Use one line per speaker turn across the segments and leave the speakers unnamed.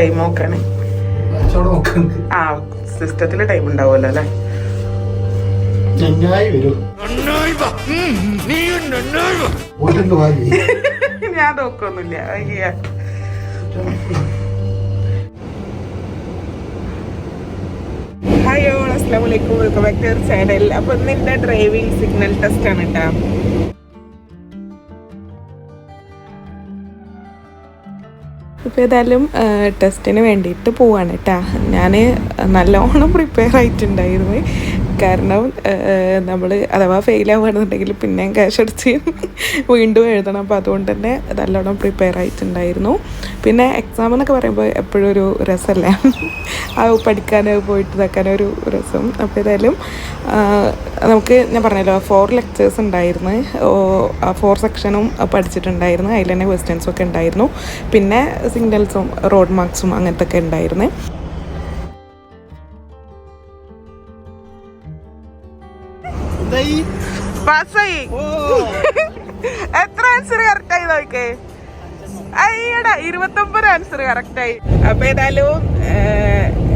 Time നോക്കാണ്. ആ സിസ്റ്റത്തിൽ ടൈം ഉണ്ടാവുമല്ലോ അല്ലേ? ഞാൻ നോക്കൊന്നുമില്ല. അയ്യ. ഹായ് അസ്സാം വലൈക്കും വെൽക്കം ബാക്ക് ടു ചാനൽ അപ്പൊ ഇന്ന് ഡ്രൈവിംഗ് സിഗ്നൽ ടെസ്റ്റ് ആണ് കേട്ടോ ഇപ്പോൾ ഏതായാലും ടെസ്റ്റിന് വേണ്ടിയിട്ട് പോവാണ് കേട്ടാ ഞാൻ നല്ലോണം പ്രിപ്പയർ ആയിട്ടുണ്ടായിരുന്നു. കാരണം നമ്മൾ അഥവാ ഫെയിൽ ആവുകയാണെന്നുണ്ടെങ്കിൽ പിന്നെയും ക്യാഷ് അടിച്ച് വീണ്ടും എഴുതണം. അപ്പോൾ അതുകൊണ്ട് തന്നെ നല്ലോണം പ്രിപ്പയർ ആയിട്ടുണ്ടായിരുന്നു. പിന്നെ എക്സാം എന്നൊക്കെ പറയുമ്പോൾ എപ്പോഴും ഒരു രസമല്ലേ? ആ പഠിക്കാൻ പോയിട്ട് ഇതാക്കാൻ ഒരു രസം. അപ്പോൾ ഏതായാലും നമുക്ക് ഞാൻ പറഞ്ഞല്ലോ ഫോർ ലെക്ചേഴ്സ് ഉണ്ടായിരുന്നു. ആ ഫോർ സെക്ഷനും പഠിച്ചിട്ടുണ്ടായിരുന്നു. അതിൽ തന്നെ ക്വസ്റ്റ്യൻസും ഒക്കെ ഉണ്ടായിരുന്നു. പിന്നെ സിഗ്നൽസും റോഡ് മാർക്സും അങ്ങനത്തെ ഒക്കെ ഉണ്ടായിരുന്നു. പാസ്സായി. എത്ര ആൻസർ കറക്റ്റ് ആയി നോക്കേ അയ്യടാ ഇരുപത്തൊമ്പത് ആൻസർ കറക്റ്റ് ആയി. അപ്പൊ ഏതായാലും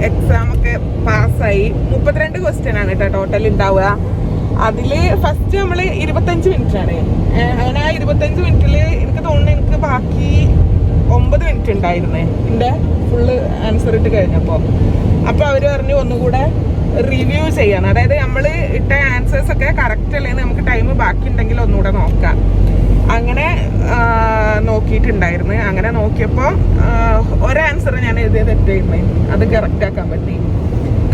എക്സാം ഒക്കെ പാസ്സായി. മുപ്പത്തിരണ്ട് ക്വസ്റ്റ്യൻ ആണ് കേട്ടോ ടോട്ടൽ ഉണ്ടാവുക. അതിൽ ഫസ്റ്റ് നമ്മൾ ഇരുപത്തഞ്ച് മിനിറ്റ് ആണ്. അങ്ങനെ ആ ഇരുപത്തഞ്ച് മിനിറ്റിൽ എനിക്ക് തോന്നുന്നു എനിക്ക് ബാക്കി ഒമ്പത് മിനിറ്റ് ഉണ്ടായിരുന്നേ. എന്റെ ഫുള്ള് ആൻസർ ഇട്ട് കഴിഞ്ഞപ്പോൾ അപ്പോൾ അവർ പറഞ്ഞു ഒന്നുകൂടെ റിവ്യൂ ചെയ്യണം. അതായത് നമ്മൾ ഇട്ട ആൻസേഴ്സ് ഒക്കെ കറക്റ്റ് അല്ലേ നമുക്ക് ടൈം ബാക്കി ഉണ്ടെങ്കിൽ ഒന്നുകൂടെ നോക്കാം. അങ്ങനെ നോക്കിയിട്ടുണ്ടായിരുന്നു. അങ്ങനെ നോക്കിയപ്പോൾ ഒരു ആൻസർ ഞാൻ എഴുതിയത് തെറ്റായിരുന്നു. അത് കറക്റ്റ് ആക്കാൻ പറ്റി.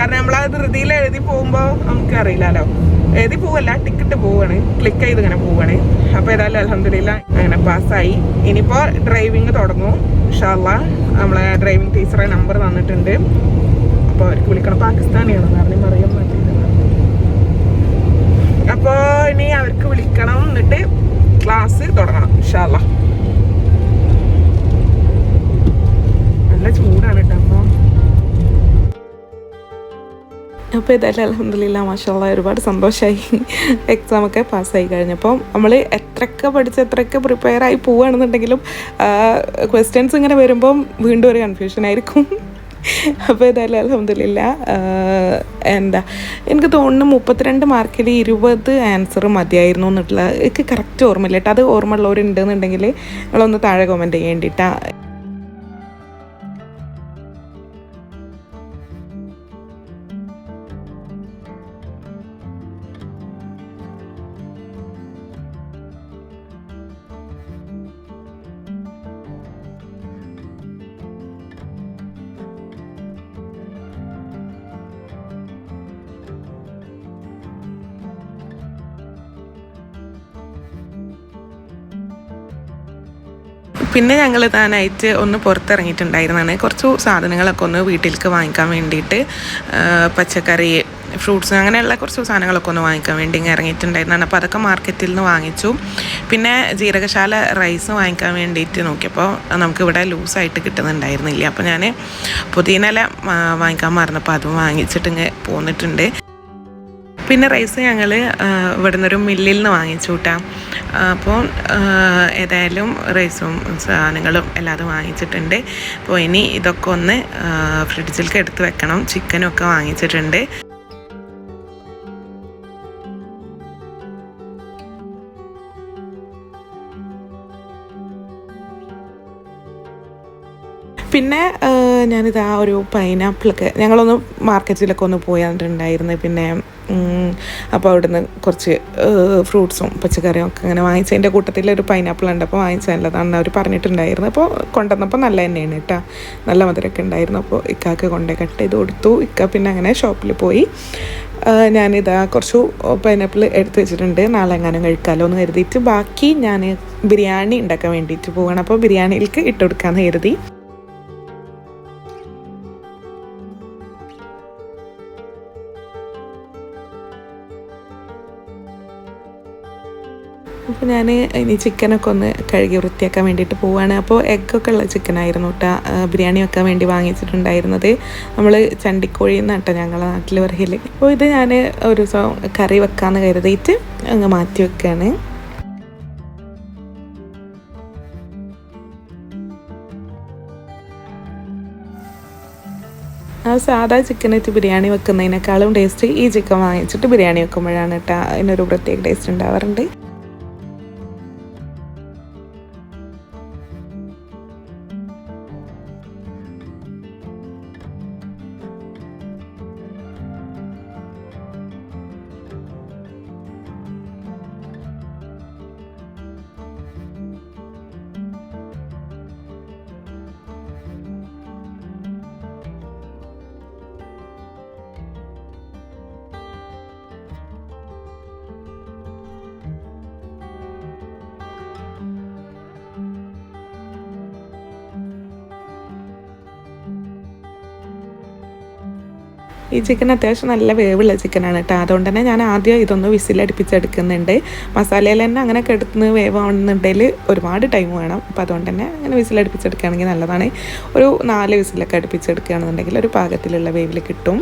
കാരണം നമ്മൾ ആ ധൃതിയിൽ എഴുതി പോകുമ്പോൾ നമുക്ക് അറിയില്ലല്ലോ. എഴുതി പോവല്ല ടിക്കറ്റ് പോവാണ്. ക്ലിക്ക് ചെയ്ത് ഇങ്ങനെ പോവാണ്. അപ്പോൾ ഏതായാലും അലഹമില്ല അങ്ങനെ പാസ്സായി. ഇനിയിപ്പോൾ ഡ്രൈവിംഗ് തുടങ്ങും ഇൻഷാല്ല നമ്മളെ ഡ്രൈവിംഗ് ടീച്ചറെ നമ്പർ തന്നിട്ടുണ്ട്. അപ്പോൾ അവർക്ക് വിളിക്കണം. പാകിസ്ഥാനിയാണെന്ന് അറിഞ്ഞ് പറയാൻ പറ്റില്ല. അപ്പോൾ ഇനി അവർക്ക് വിളിക്കണം. എന്നിട്ട് ക്ലാസ് തുടങ്ങണം ഇൻഷാല്ല നല്ല ചൂടാണ് അപ്പോൾ ഇതെല്ലാം അലഹമില്ല മാഷാള്ള ഒരുപാട് സന്തോഷമായി എക്സാം ഒക്കെ പാസ്സായി കഴിഞ്ഞപ്പോൾ നമ്മൾ എത്രയൊക്കെ പഠിച്ച് എത്രയൊക്കെ പ്രിപ്പയർ ആയി പോവുകയാണെന്നുണ്ടെങ്കിലും ക്വസ്റ്റ്യൻസ് ഇങ്ങനെ വരുമ്പം വീണ്ടും ഒരു കൺഫ്യൂഷൻ ആയിരിക്കും. അപ്പോൾ ഏതായാലും അലഹമില്ല എന്താ എനിക്ക് തോന്നുന്നു മുപ്പത്തിരണ്ട് മാർക്കിൽ ഇരുപത് ആൻസർ മതിയായിരുന്നു എന്നിട്ടുള്ള എനിക്ക് കറക്റ്റ് ഓർമ്മയില്ല കേട്ടോ. അത് ഓർമ്മ ഉള്ളവരുണ്ടെന്നുണ്ടെങ്കിൽ നിങ്ങളൊന്ന് താഴെ കമന്റ് ചെയ്യേണ്ടിട്ടാ പിന്നെ ഞങ്ങൾ താനായിട്ട് ഒന്ന് പുറത്തിറങ്ങിയിട്ടുണ്ടായിരുന്നാണ് കുറച്ച് സാധനങ്ങളൊക്കെ ഒന്ന് വീട്ടിലേക്ക് വാങ്ങിക്കാൻ വേണ്ടിയിട്ട് പച്ചക്കറി ഫ്രൂട്ട്സ് അങ്ങനെയുള്ള കുറച്ച് സാധനങ്ങളൊക്കെ ഒന്ന് വാങ്ങിക്കാൻ വേണ്ടി ഇറങ്ങിയിട്ടുണ്ടായിരുന്നാണ് അപ്പോൾ അതൊക്കെ മാർക്കറ്റിൽ നിന്ന് വാങ്ങിച്ചു. പിന്നെ ജീരകശാല റൈസ് വാങ്ങിക്കാൻ വേണ്ടിയിട്ട് നോക്കിയപ്പോൾ നമുക്കിവിടെ ലൂസായിട്ട് കിട്ടുന്നുണ്ടായിരുന്നില്ല. അപ്പോൾ ഞാൻ പുതിയനില വാങ്ങിക്കാൻ മറന്നപ്പോൾ അതും വാങ്ങിച്ചിട്ട് ഇങ്ങനെ പോന്നിട്ടുണ്ട്. പിന്നെ റൈസ് ഞങ്ങൾ ഇവിടെ ഒരു മില്ലിൽ നിന്ന് വാങ്ങിച്ചു കൂട്ടാം അപ്പോൾ ഏതായാലും റൈസും സാധനങ്ങളും എല്ലാതും വാങ്ങിച്ചിട്ടുണ്ട്. അപ്പോൾ ഇനി ഇതൊക്കെ ഒന്ന് ഫ്രിഡ്ജിലേക്ക് എടുത്ത് വെക്കണം. ചിക്കനും ഒക്കെ വാങ്ങിച്ചിട്ടുണ്ട്. പിന്നെ ഞാനിതാ ഒരു പൈനാപ്പിളൊക്കെ ഞങ്ങളൊന്ന് മാർക്കറ്റിലൊക്കെ ഒന്ന് പോയിട്ടുണ്ടായിരുന്നു പിന്നെ അപ്പോൾ അവിടുന്ന് കുറച്ച് ഫ്രൂട്ട്സും പച്ചക്കറിയും ഒക്കെ അങ്ങനെ വാങ്ങിച്ചതിന്റെ കൂട്ടത്തിൽ ഒരു പൈനാപ്പിൾ ഉണ്ട്. അപ്പോൾ വാങ്ങിച്ചാൽ നല്ലതാണെന്ന് അവർ പറഞ്ഞിട്ടുണ്ടായിരുന്നു. അപ്പോൾ കൊണ്ടുവന്നപ്പോൾ നല്ല തന്നെയാണ് കേട്ടോ. നല്ല മധുരമൊക്കെ ഉണ്ടായിരുന്നു. അപ്പോൾ ഇക്കാക്ക് കൊണ്ടേ കട്ട് ചെയ്ത് കൊടുത്തു. ഇക്ക പിന്നെ അങ്ങനെ ഷോപ്പിൽ പോയി. ഞാനിതാ കുറച്ച് പൈനാപ്പിൾ എടുത്ത് വെച്ചിട്ടുണ്ട്. നാളെ എങ്ങാനും കഴിക്കാമല്ലോ എന്ന് കരുതിയിട്ട്. ബാക്കി ഞാൻ ബിരിയാണി ഉണ്ടാക്കാൻ വേണ്ടിയിട്ട് പോവുകയാണ് അപ്പോൾ ബിരിയാണിയിലേക്ക് ഇട്ട് കൊടുക്കാമെന്ന് കരുതി. അപ്പോൾ ഞാൻ ഇനി ചിക്കനൊക്കെ ഒന്ന് കഴുകി വൃത്തിയാക്കാൻ വേണ്ടിയിട്ട് പോവുകയാണ് അപ്പോൾ എഗ്ഗൊക്കെ ഉള്ള ചിക്കനായിരുന്നു കേട്ടോ ബിരിയാണി വെക്കാൻ വേണ്ടി വാങ്ങിച്ചിട്ടുണ്ടായിരുന്നത്. നമ്മൾ ചണ്ടിക്കോഴി എന്നാട്ടോ ഞങ്ങളെ നാട്ടിൽ പറയൽ അപ്പോൾ ഇത് ഞാൻ ഒരു ദിവസം കറി വെക്കാമെന്ന് കരുതിയിട്ട് അങ്ങ് മാറ്റി വെക്കുകയാണ് ആ സാധാ വെച്ച് ബിരിയാണി വെക്കുന്നതിനേക്കാളും ടേസ്റ്റ് ഈ ചിക്കൻ വാങ്ങിച്ചിട്ട് ബിരിയാണി വെക്കുമ്പോഴാണ് കേട്ടോ അതിനൊരു പ്രത്യേക ടേസ്റ്റ് ഉണ്ടാവാറുണ്ട്. ഈ ചിക്കൻ അത്യാവശ്യം നല്ല വേവുള്ള ചിക്കനാണ് കേട്ടോ അതുകൊണ്ട് തന്നെ ഞാൻ ആദ്യം ഇതൊന്ന് വിസിലടുപ്പിച്ചെടുക്കുന്നുണ്ട്. മസാലയിൽ തന്നെ അങ്ങനെ കെടുത്തുന്ന വേവാണെന്നുണ്ടെങ്കിൽ ഒരുപാട് ടൈം വേണം. അപ്പോൾ അതുകൊണ്ട് തന്നെ അങ്ങനെ വിസിലടുപ്പിച്ചെടുക്കുകയാണെങ്കിൽ നല്ലതാണ്. ഒരു നാല് വിസിലൊക്കെ അടുപ്പിച്ചെടുക്കുകയാണെന്നുണ്ടെങ്കിൽ ഒരു പാകത്തിലുള്ള വേവിൽ കിട്ടും.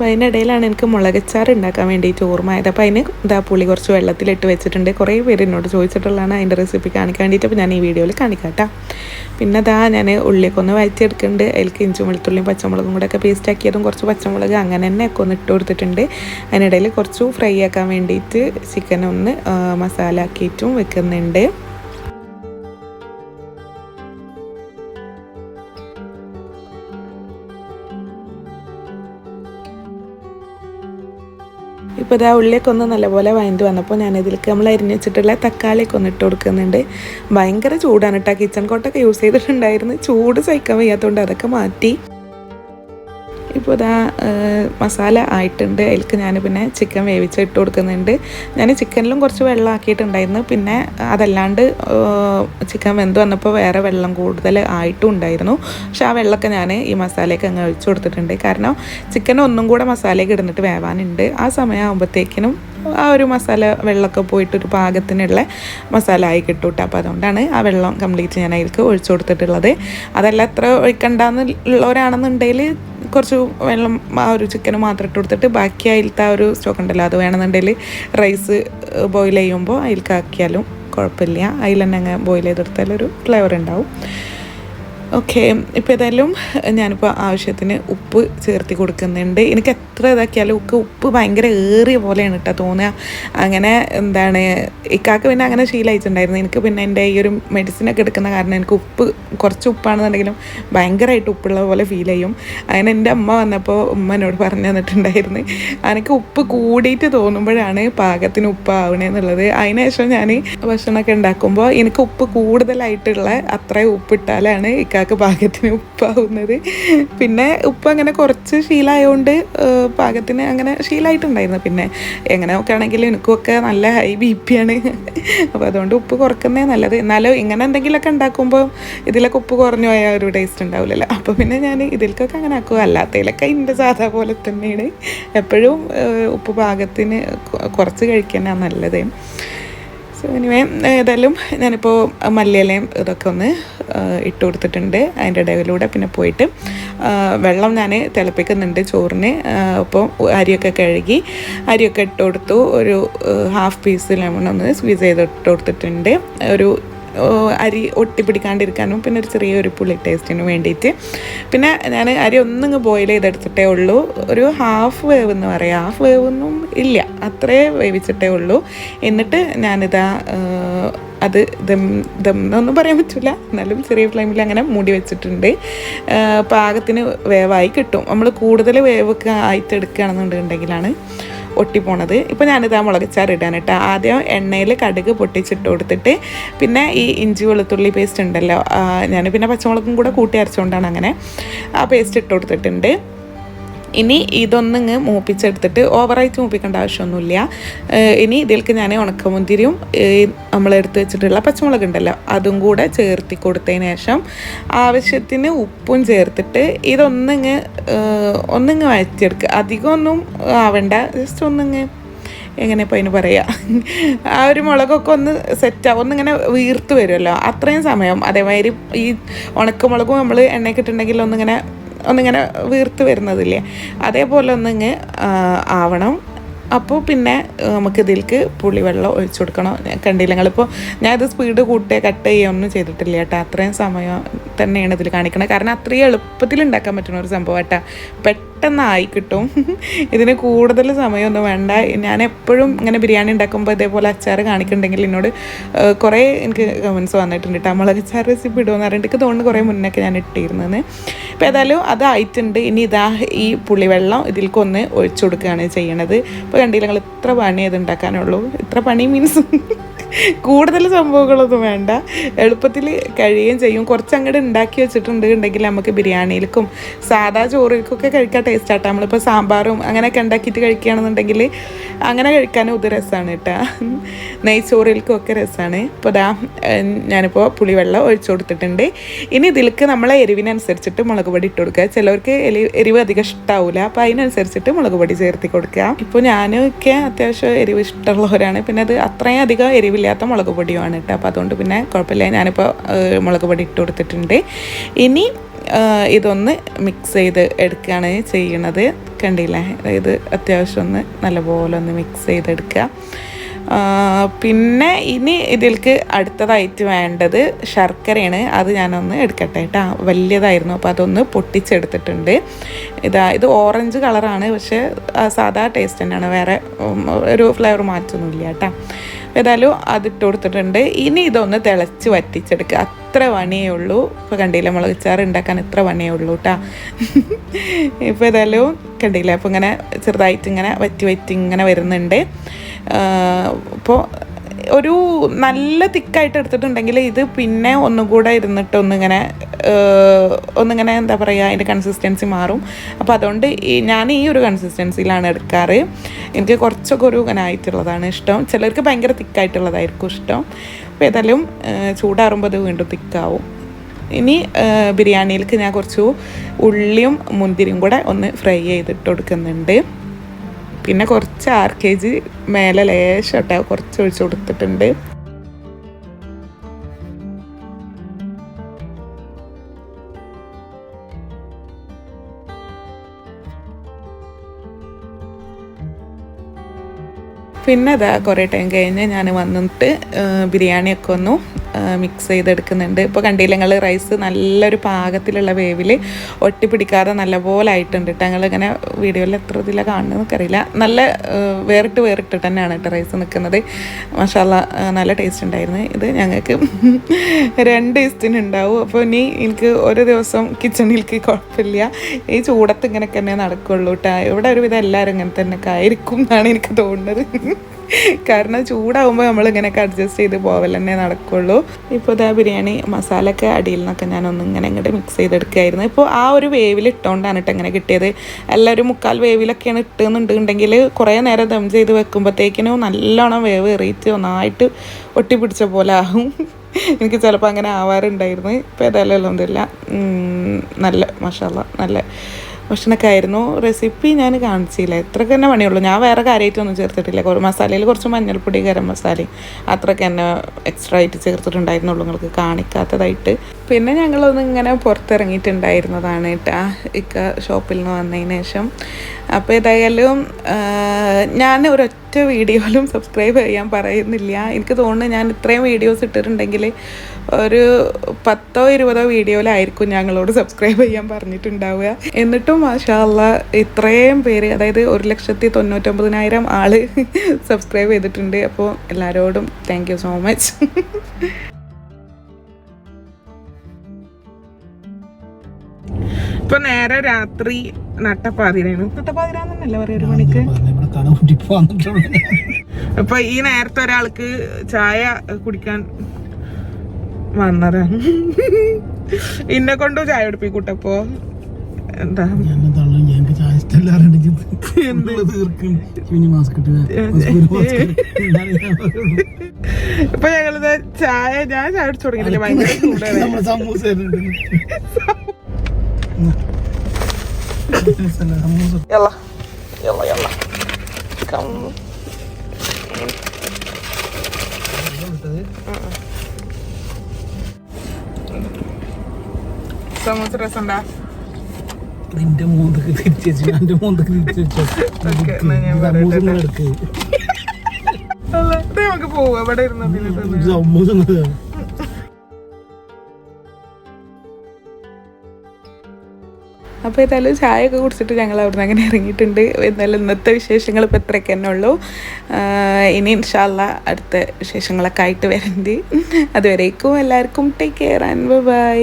അപ്പോൾ അതിനിടയിലാണ് എനിക്ക് മുളകച്ചാർ ഉണ്ടാക്കാൻ വേണ്ടിയിട്ട് ഓർമ്മയായത്. അപ്പോൾ അതിന് ഇതാ പുളി കുറച്ച് വെള്ളത്തിലിട്ട് വെച്ചിട്ടുണ്ട്. കുറേ പേര് എന്നോട് ചോദിച്ചിട്ടുള്ളതാണ് അതിന്റെ റെസിപ്പി കാണിക്കാൻ വേണ്ടിയിട്ട്. അപ്പോൾ ഞാൻ ഈ വീഡിയോയിൽ കാണിക്കാം പിന്നെ അതാ ഞാൻ ഉള്ളിയൊക്കെ ഒന്ന് വഴറ്റിയെടുക്കുന്നുണ്ട്. അതിലേക്ക് ഇഞ്ചും വെളുത്തുള്ളിയും പച്ചമുളകും കൂടെ ഒക്കെ പേസ്റ്റ് ആക്കിയതും കുറച്ച് പച്ചമുളക് അങ്ങനെ തന്നെ ഒക്കെ ഒന്ന് ഇട്ട് കൊടുത്തിട്ടുണ്ട്. അതിനിടയിൽ കുറച്ച് ഫ്രൈ ആക്കാൻ വേണ്ടിയിട്ട് ചിക്കൻ ഒന്ന് മസാല ആക്കിയിട്ടും വെക്കുന്നുണ്ട്. ഇപ്പോൾ ഇതാ ഉള്ളിയൊക്കെ ഒന്ന് നല്ലപോലെ വഴണ്ട് വന്നപ്പോൾ ഞാൻ ഇതിലേക്ക് നമ്മൾ അരിഞ്ഞ് വെച്ചിട്ടുള്ള തക്കാളിയൊക്കെ ഒന്ന് ഇട്ട് കൊടുക്കുന്നുണ്ട്. ഭയങ്കര ചൂടാണ് കേട്ടോ കിച്ചൺ കോട്ടൊക്കെ യൂസ് ചെയ്തിട്ടുണ്ടായിരുന്നു. ചൂട് സഹിക്കാൻ വയ്യാത്തതുകൊണ്ട് അതൊക്കെ മാറ്റി. ഇപ്പോൾ ഇതാ മസാല ആയിട്ടുണ്ട്. അതിലേക്ക് ഞാൻ പിന്നെ ചിക്കൻ വേവിച്ച് ഇട്ട് കൊടുക്കുന്നുണ്ട്. ഞാൻ ചിക്കനിലും കുറച്ച് വെള്ളം ആക്കിയിട്ടുണ്ടായിരുന്നു. പിന്നെ അതല്ലാണ്ട് ചിക്കൻ വെന്ത് വന്നപ്പോൾ വേറെ വെള്ളം കൂടുതൽ ആയിട്ടും ഉണ്ടായിരുന്നു. പക്ഷെ ആ വെള്ളമൊക്കെ ഞാൻ ഈ മസാലയൊക്കെ അങ്ങ് ഒഴിച്ചു കൊടുത്തിട്ടുണ്ട്. കാരണം ചിക്കൻ ഒന്നും കൂടെ മസാലയൊക്കെ ഇടുന്നിട്ട് വേവാനുണ്ട്. ആ സമയം ആകുമ്പോഴത്തേക്കിനും ആ ഒരു മസാല വെള്ളമൊക്കെ പോയിട്ട് ഒരു പാകത്തിനുള്ള മസാല ആയി കിട്ടും അപ്പോൾ അതുകൊണ്ടാണ് ആ വെള്ളം കംപ്ലീറ്റ് ഞാൻ അതിലേക്ക് ഒഴിച്ചു കൊടുത്തിട്ടുള്ളത്. അതല്ല എത്ര ഒഴിക്കണ്ടെന്നുള്ളവരാണെന്നുണ്ടെങ്കിൽ കുറച്ച് വെള്ളം ആ ഒരു ചിക്കന് മാത്രം ഇട്ട് കൊടുത്തിട്ട് ബാക്കി അതിലത്തെ ആ ഒരു സ്റ്റോക്ക് ഉണ്ടല്ലോ അത് വേണമെന്നുണ്ടെങ്കിൽ റൈസ് ബോയിൽ ചെയ്യുമ്പോൾ അതിലേക്ക് കുഴപ്പമില്ല. അതിൽ തന്നെ അങ്ങ് ബോയിൽ ചെയ്തെടുത്താൽ ഒരു ഫ്ലേവർ ഉണ്ടാവും. ഓക്കെ ഇപ്പോൾ ഏതായാലും ഞാനിപ്പോൾ ആവശ്യത്തിന് ഉപ്പ് ചേർത്തി കൊടുക്കുന്നുണ്ട്. എനിക്ക് എത്ര ഇതാക്കിയാലും ഒക്കെ ഉപ്പ് ഭയങ്കര ഏറിയ പോലെയാണ് കേട്ടോ തോന്നുക അങ്ങനെ എന്താണ് ഇക്കാക്ക് പിന്നെ അങ്ങനെ ശീലയിച്ചിട്ടുണ്ടായിരുന്നു. എനിക്ക് പിന്നെ എന്റെ ഈ ഒരു മെഡിസിനൊക്കെ എടുക്കുന്ന കാരണം എനിക്ക് ഉപ്പ് കുറച്ച് ഉപ്പാണെന്നുണ്ടെങ്കിലും ഭയങ്കരമായിട്ട് ഉപ്പുള്ള പോലെ ഫീൽ ചെയ്യും. അങ്ങനെ എന്റെ അമ്മ വന്നപ്പോൾ ഉമ്മ എന്നോട് പറഞ്ഞു തന്നിട്ടുണ്ടായിരുന്നു. എനിക്ക് ഉപ്പ് കൂടിയിട്ട് തോന്നുമ്പോഴാണ് പാകത്തിന് ഉപ്പ് ആവണേന്നുള്ളത് അതിനുശേഷം ഞാൻ ഭക്ഷണമൊക്കെ ഉണ്ടാക്കുമ്പോൾ എനിക്ക് ഉപ്പ് കൂടുതലായിട്ടുള്ള അത്രയും ഉപ്പിട്ടാലാണ് ഇക്കാക്ക് പാകത്തിന് ഉപ്പാവുന്നത്. പിന്നെ ഉപ്പ് അങ്ങനെ കുറച്ച് ശീലമായതുകൊണ്ട് പാകത്തിന് അങ്ങനെ ശീലമായിട്ടുണ്ടായിരുന്നു പിന്നെ എങ്ങനെ നോക്കുകയാണെങ്കിൽ എനിക്കുമൊക്കെ നല്ല ഹൈ ബി പി ആണ്. അപ്പോൾ അതുകൊണ്ട് ഉപ്പ് കുറക്കുന്നേ നല്ലത്. എന്നാലും ഇങ്ങനെ എന്തെങ്കിലുമൊക്കെ ഉണ്ടാക്കുമ്പോൾ ഇതിലൊക്കെ ഉപ്പ് കുറഞ്ഞു പോയാൽ ഒരു ടേസ്റ്റ് ഉണ്ടാവില്ലല്ലോ അപ്പോൾ പിന്നെ ഞാൻ ഇതിലേക്കൊക്കെ അങ്ങനെ ആക്കുക അല്ലാത്തതിലൊക്കെ ഇതിന്റെ സാധാ പോലെ തന്നെയാണ്. എപ്പോഴും ഉപ്പ് പാകത്തിന് കുറച്ച് കഴിക്കാനാണ് നല്ലത്. സോ എനിവേ ഏതായാലും ഞാനിപ്പോൾ മല്ലിയിലയും ഇതൊക്കെ ഒന്ന് ഇട്ട് കൊടുത്തിട്ടുണ്ട്. അതിന്റെ ഇടയിലൂടെ പിന്നെ പോയിട്ട് വെള്ളം ഞാൻ തിളപ്പിക്കുന്നുണ്ട് ചോറിന്. അപ്പോൾ അരിയൊക്കെ കഴുകി അരിയൊക്കെ ഇട്ട് കൊടുത്തു. ഒരു ഹാഫ് പീസ് ലെമൺ ഒന്ന് സ്ക്വീസ് ചെയ്ത് ഇട്ട് കൊടുത്തിട്ടുണ്ട്. ഒരു അരി ഒട്ടിപ്പിടിക്കാണ്ടിരിക്കാനും പിന്നെ ഒരു ചെറിയൊരു പുളി ടേസ്റ്റിനും വേണ്ടിയിട്ട് പിന്നെ ഞാൻ അരി ഒന്നും ബോയിൽ ചെയ്തെടുത്തിട്ടേ ഉള്ളൂ. ഒരു ഹാഫ് വേവ് എന്ന് പറയാം. ഹാഫ് വേവ് ഒന്നും ഇല്ല. അത്രേ വേവിച്ചിട്ടേ ഉള്ളൂ. എന്നിട്ട് ഞാനിതാ അത് ദം ദം എന്നൊന്നും പറയാൻ പറ്റില്ല എന്നാലും ചെറിയ ഫ്ലെയിമിൽ അങ്ങനെ മൂടി വെച്ചിട്ടുണ്ട്. പാകത്തിന് വേവായി കിട്ടും. നമ്മൾ കൂടുതൽ വേവൊക്കെ ആയിട്ട് എടുക്കുകയാണെന്നുണ്ടെങ്കിലാണ് ഒട്ടിപ്പോണത്. ഇപ്പോൾ ഞാനിത് ആ മുളകച്ചാറ് ഇടാൻ കേട്ടോ ആദ്യം എണ്ണയിൽ കടുക് പൊട്ടിച്ചിട്ട് കൊടുത്തിട്ട് പിന്നെ ഈ ഇഞ്ചി വെളുത്തുള്ളി പേസ്റ്റ് ഉണ്ടല്ലോ ഞാൻ പിന്നെ പച്ചമുളകും കൂടെ കൂട്ടി അരച്ചുകൊണ്ടാണ് അങ്ങനെ ആ പേസ്റ്റ് ഇട്ട് കൊടുത്തിട്ടുണ്ട്. ഇനി ഇതൊന്നിങ്ങ് മൂപ്പിച്ചെടുത്തിട്ട് ഓവറായിട്ട് മൂപ്പിക്കേണ്ട ആവശ്യമൊന്നുമില്ല. ഇനി ഇതിലേക്ക് ഞാൻ ഉണക്കമുന്തിരിയും നമ്മളെടുത്ത് വെച്ചിട്ടുള്ള പച്ചമുളക് ഉണ്ടല്ലോ അതും കൂടെ ചേർത്തി കൊടുത്തതിന് ശേഷം ആവശ്യത്തിന് ഉപ്പും ചേർത്തിട്ട് ഇതൊന്നിങ്ങ് ഒന്നിങ്ങ് വഴറ്റിയെടുക്കുക അധികമൊന്നും ആവണ്ട ജസ്റ്റ് ഒന്നിങ്ങ് എങ്ങനെ ഇപ്പോൾ അതിന് പറയുക ആ ഒരു മുളകൊക്കെ ഒന്ന് സെറ്റാവും ഒന്നിങ്ങനെ വീർത്ത് വരുമല്ലോ അത്രയും സമയം. അതേമാതിരി ഈ ഉണക്കമുളകും നമ്മൾ എണ്ണയ്ക്കിട്ടുണ്ടെങ്കിൽ ഒന്നിങ്ങനെ ഒന്നിങ്ങനെ വീർത്ത് വരുന്നതില്ലേ? അതേപോലെ ഒന്നിങ്ങ് ആവണം. അപ്പോൾ പിന്നെ നമുക്കിതിലേക്ക് പുളിവെള്ളം ഒഴിച്ചു കൊടുക്കണം. കണ്ടില്ല നിങ്ങളിപ്പോൾ ഞാൻ ഇത് സ്പീഡ് കൂട്ടുക കട്ട് ചെയ്യുകയൊന്നും ചെയ്തിട്ടില്ല കേട്ടോ. അത്രയും സമയം തന്നെയാണ് ഇതിൽ കാണിക്കണത്. കാരണം അത്രയും എളുപ്പത്തിൽ ഉണ്ടാക്കാൻ പറ്റുന്ന ഒരു സംഭവം കേട്ടോ. പെട്ടെന്ന് ആയി കിട്ടും. ഇതിന് കൂടുതൽ സമയമൊന്നും വേണ്ട. ഞാൻ എപ്പോഴും ഇങ്ങനെ ബിരിയാണി ഉണ്ടാക്കുമ്പോൾ ഇതേപോലെ അച്ചാർ കാണിക്കുന്നുണ്ടെങ്കിൽ എന്നോട് കുറേ എനിക്ക് കമൻസ് വന്നിട്ടുണ്ട് കേട്ടോ മുളക് അച്ചാർ റെസിപ്പി ഇടുമെന്ന് പറഞ്ഞിട്ട് എനിക്ക് തോന്നുന്നു കുറേ മുന്നൊക്കെ ഞാൻ ഇട്ടിരുന്നത് അപ്പോൾ ഏതായാലും അതായിട്ടുണ്ട് ഇനി ഇതാ ഈ പുളിവെള്ളം ഇതിൽക്കൊന്ന് ഒഴിച്ചു കൊടുക്കുകയാണ് ചെയ്യണത്. ഇപ്പോൾ കണ്ടില്ല നിങ്ങൾ ഇത്ര പണി ഇത് ഉണ്ടാക്കാനുള്ളൂ. ഇത്ര പണി മീൻസ് കൂടുതൽ സംഭവങ്ങളൊന്നും വേണ്ട. എളുപ്പത്തിൽ കഴിയുകയും ചെയ്യും. കുറച്ച് അങ്ങോട്ട് ഉണ്ടാക്കി വെച്ചിട്ടുണ്ട് ഉണ്ടെങ്കിൽ നമുക്ക് ബിരിയാണിയിലേക്കും സാധാ ചോറിലേക്കൊക്കെ കഴിക്കാൻ ടേസ്റ്റ് ആട്ടോ. നമ്മളിപ്പോൾ സാമ്പാറും അങ്ങനെയൊക്കെ ഉണ്ടാക്കിയിട്ട് കഴിക്കുകയാണെന്നുണ്ടെങ്കിൽ അങ്ങനെ കഴിക്കാനും ഇത് രസമാണ് കേട്ടോ. നെയ്ച്ചോറിലേക്കും ഒക്കെ രസമാണ്. ഇപ്പോൾ ദാ ഞാനിപ്പോൾ പുളിവെള്ളം ഒഴിച്ചു കൊടുത്തിട്ടുണ്ട്. ഇനി ഇതിലേക്ക് നമ്മളെ എരിവിനനുസരിച്ചിട്ട് മുളക് പൊടി ഇട്ട് കൊടുക്കുക. ചിലവർക്ക് എലി എരിവ് അധികം ഇഷ്ടാവില്ല അപ്പോൾ അതിനനുസരിച്ചിട്ട് മുളക് പൊടി ചേർത്തി കൊടുക്കുക. ഇപ്പോൾ ഞാനൊക്കെ അത്യാവശ്യം എരിവ് ഇഷ്ടമുള്ളവരാണ്. പിന്നെ അത് അത്രയും അധികം എരിവില്ലാത്ത മുളക് പൊടിയുമാണ് കേട്ടോ. അപ്പോൾ അതുകൊണ്ട് പിന്നെ കുഴപ്പമില്ല. ഞാനിപ്പോൾ മുളക് പൊടി ഇട്ട് കൊടുത്തിട്ടുണ്ട്. ഇനി ഇതൊന്ന് മിക്സ് ചെയ്ത് എടുക്കുകയാണ് ചെയ്യണത്. കണ്ടില്ലേ? അതായത് അത്യാവശ്യം ഒന്ന് നല്ലപോലെ ഒന്ന് മിക്സ് ചെയ്തെടുക്കുക. പിന്നെ ഇനി ഇതിലേക്ക് അടുത്തതായിട്ട് വേണ്ടത് ശർക്കരയാണ്. അത് ഞാനൊന്ന് എടുക്കട്ടെ കേട്ടോ. വലിയതായിരുന്നു. അപ്പോൾ അതൊന്ന് പൊട്ടിച്ചെടുത്തിട്ടുണ്ട്. ഇതാ ഇത് ഓറഞ്ച് കളറാണ് പക്ഷേ സാധാ ടേസ്റ്റ് തന്നെയാണ്. വേറെ ഒരു ഫ്ലേവർ മാറ്റമൊന്നുമില്ല കേട്ടോ. ഏതായാലും അതിട്ട് കൊടുത്തിട്ടുണ്ട്. ഇനി ഇതൊന്ന് തിളച്ച് വറ്റിച്ചെടുക്കുക അത്ര പണിയേ ഉള്ളൂ. ഇപ്പോൾ കണ്ടില്ല മുളക് ചാറ് ഉണ്ടാക്കാൻ ഇത്ര പണിയേ ഉള്ളൂ കേട്ടോ ഇപ്പോൾ ഏതായാലും കണ്ടില്ല അപ്പോൾ ഇങ്ങനെ ചെറുതായിട്ട് ഇങ്ങനെ വറ്റി വറ്റി ഇങ്ങനെ വരുന്നുണ്ട്. ഇപ്പോൾ ഒരു നല്ല തിക്കായിട്ട് എടുത്തിട്ടുണ്ടെങ്കിൽ ഇത് പിന്നെ ഒന്നും കൂടെ ഇരുന്നിട്ട് ഒന്നിങ്ങനെ ഒന്നിങ്ങനെ എന്താ പറയുക അതിന്റെ കൺസിസ്റ്റൻസി മാറും. അപ്പോൾ അതുകൊണ്ട് ഞാൻ ഈ ഒരു കൺസിസ്റ്റൻസിയിലാണ് എടുക്കാറ്. എനിക്ക് കുറച്ചൊക്കെ ഒരു ഇങ്ങനെ ആയിട്ടുള്ളതാണ് ഇഷ്ടം. ചിലർക്ക് ഭയങ്കര തിക്കായിട്ടുള്ളതായിരിക്കും ഇഷ്ടം. അപ്പോൾ ഏതായാലും ചൂടാറുമ്പോൾ അത് വീണ്ടും തിക്കാവും. ഇനി ബിരിയാണിയിലേക്ക് ഞാൻ കുറച്ച് ഉള്ളിയും മുന്തിരിയും കൂടെ ഒന്ന് ഫ്രൈ ചെയ്തിട്ട് കൊടുക്കുന്നുണ്ട്. പിന്നെ കുറച്ച് ആർ കെ ജി മേലെ ലേശട്ടെ കുറച്ച് ഒഴിച്ചു കൊടുത്തിട്ടുണ്ട്. പിന്നെ അതാ കുറേ ടൈം കഴിഞ്ഞ് ഞാൻ വന്നിട്ട് ബിരിയാണിയൊക്കെ ഒന്ന് മിക്സ് ചെയ്തെടുക്കുന്നുണ്ട്. ഇപ്പോൾ കണ്ടില്ല ഞങ്ങൾ റൈസ് നല്ലൊരു പാകത്തിലുള്ള വേവിൽ ഒട്ടിപ്പിടിക്കാതെ നല്ലപോലെ ആയിട്ടുണ്ട് കേട്ടോ ഞങ്ങൾ ഇങ്ങനെ വീഡിയോയിൽ എത്ര ഇതിലാണ് കാണുന്നതെന്നൊക്കെ അറിയില്ല നല്ല വേറിട്ട് വേറിട്ട് തന്നെയാണ് കേട്ടോ റൈസ് നിൽക്കുന്നത് മസാല നല്ല ടേസ്റ്റ് ഉണ്ടായിരുന്നു. ഇത് ഞങ്ങൾക്ക് രണ്ട് ദിവസത്തിന് ഉണ്ടാവും അപ്പോൾ ഇനി എനിക്ക് ഒരു ദിവസം കിച്ചണിലേക്ക് കുഴപ്പമില്ല ഈ ചൂടത്ത് ഇങ്ങനെയൊക്കെ തന്നെ നടക്കുള്ളൂ കേട്ടോ ഇവിടെ ഒരുവിധം എല്ലാവരും ഇങ്ങനെ തന്നെയൊക്കെ ആയിരിക്കും എന്നാണ് എനിക്ക് തോന്നുന്നത്. കാരണം ചൂടാവുമ്പോൾ നമ്മൾ ഇങ്ങനെയൊക്കെ അഡ്ജസ്റ്റ് ചെയ്ത് പോവൽ തന്നെ നടക്കുള്ളൂ. ഇപ്പോൾ ഇതാ ബിരിയാണി മസാലയൊക്കെ അടിയിൽ നിന്നൊക്കെ ഞാനൊന്ന് ഇങ്ങനെ ഇങ്ങോട്ട് മിക്സ് ചെയ്തെടുക്കുകയായിരുന്നു ഇപ്പോൾ ആ ഒരു വേവിൽ ഇട്ടുകൊണ്ടാണ് കേട്ടോ ഇങ്ങനെ കിട്ടിയത്. എല്ലാം ഒരു മുക്കാൽ വേവിലൊക്കെയാണ് ഇട്ടുന്നുണ്ടെങ്കിൽ കുറേ നേരം ദം ചെയ്ത് വെക്കുമ്പോഴത്തേക്കിനും നല്ലോണം വേവ് എറിയിട്ട് ഒന്നായിട്ട് ഒട്ടിപ്പിടിച്ച പോലെ ആകും എനിക്ക് ചിലപ്പോൾ അങ്ങനെ ആവാറുണ്ടായിരുന്നു. ഇപ്പോൾ ഏതായാലും ഒന്നുമില്ല നല്ല മഷാല നല്ല ഭക്ഷണമൊക്കെ ആയിരുന്നു റെസിപ്പി ഞാൻ കാണിച്ചില്ല. ഇത്രയൊക്കെ തന്നെ പണിയുള്ളൂ. ഞാൻ വേറെ കാര്യമായിട്ടൊന്നും ചേർത്തിട്ടില്ല. കുറേ മസാലയിൽ കുറച്ച് മഞ്ഞൾപ്പൊടി ഗരം മസാലയും അത്രയ്ക്ക് തന്നെ എക്സ്ട്രാ ആയിട്ട് ചേർത്തിട്ടുണ്ടായിരുന്നുള്ളൂ നിങ്ങൾക്ക് കാണിക്കാത്തതായിട്ട്. പിന്നെ ഞങ്ങളൊന്ന് ഇങ്ങനെ പുറത്തിറങ്ങിയിട്ടുണ്ടായിരുന്നതാണ് കേട്ടാ ഇക്ക ഷോപ്പിൽ നിന്ന് വന്നതിന് ശേഷം. അപ്പോൾ ഏതായാലും ഞാൻ ഒരൊറ്റ വീഡിയോയിലും സബ്സ്ക്രൈബ് ചെയ്യാൻ പറയുന്നില്ല. എനിക്ക് തോന്നുന്നു ഞാൻ ഇത്രയും വീഡിയോസ് ഇട്ടിട്ടുണ്ടെങ്കിൽ ഒരു പത്തോ ഇരുപതോ വീഡിയോയിലായിരിക്കും ഞങ്ങളോട് സബ്സ്ക്രൈബ് ചെയ്യാൻ പറഞ്ഞിട്ടുണ്ടാവുക. എന്നിട്ടും മാഷാല്ല ഇത്രയും പേര് അതായത് ഒരു ലക്ഷത്തി തൊണ്ണൂറ്റൊമ്പതിനായിരം ആൾ സബ്സ്ക്രൈബ് ചെയ്തിട്ടുണ്ട്. അപ്പോൾ എല്ലാവരോടും താങ്ക് സോ മച്ച് ഇപ്പൊ നേരെ രാത്രി നട്ടപ്പാതിരാണ്. നട്ടപ്പാതിരാന്നല്ല പറയാ ഒരു മണിക്ക്? അപ്പൊ ഈ നേരത്തെ ഒരാൾക്ക് ചായ കുടിക്കാൻ വന്നതാണ്. ഇന്നെ കൊണ്ടും ചായ കുടിപ്പിക്കൂട്ടപ്പോ എന്താ?
ഞാൻ തള്ളു ഞങ്ങൾക്ക് ചായ ഇഷ്ടമല്ലാറുണ്ടെങ്കിൽ തീർക്കും. ഇനി മാസ്ക് ഇട്ട്
ഇപ്പൊ ഞങ്ങളിത് ചായ ഞാൻ ചായ അടിച്ചു തുടങ്ങിയില്ല ഭയങ്കര ചൂടാണ്.
സമൂസ
يلا يلا يلا كم സമൂസ രസമുണ്ടാ
നിന്റെ മോന്തക്ക് തിരിച്ചു വെച്ചു എന്റെ മോന്തക്ക് തിരിച്ചു വെച്ചോ
ഓക്കേ, എന്നാ ഞാൻ
ഇത്
പറയട്ടെ. അപ്പോൾ ഏതായാലും ചായയൊക്കെ കുടിച്ചിട്ട് ഞങ്ങൾ അവിടെ നിന്ന് അങ്ങനെ ഇറങ്ങിയിട്ടുണ്ട്. എന്നാലും ഇന്നത്തെ വിശേഷങ്ങൾ ഇപ്പോൾ ഇത്രയൊക്കെ തന്നെ ഉള്ളൂ. ഇനി ഇൻഷാല്ല അടുത്ത വിശേഷങ്ങളൊക്കെ ആയിട്ട് വരണ്ടി. അതുവരേക്കും എല്ലാവർക്കും ടേക്ക് കെയർ ആൻഡ് ബൈ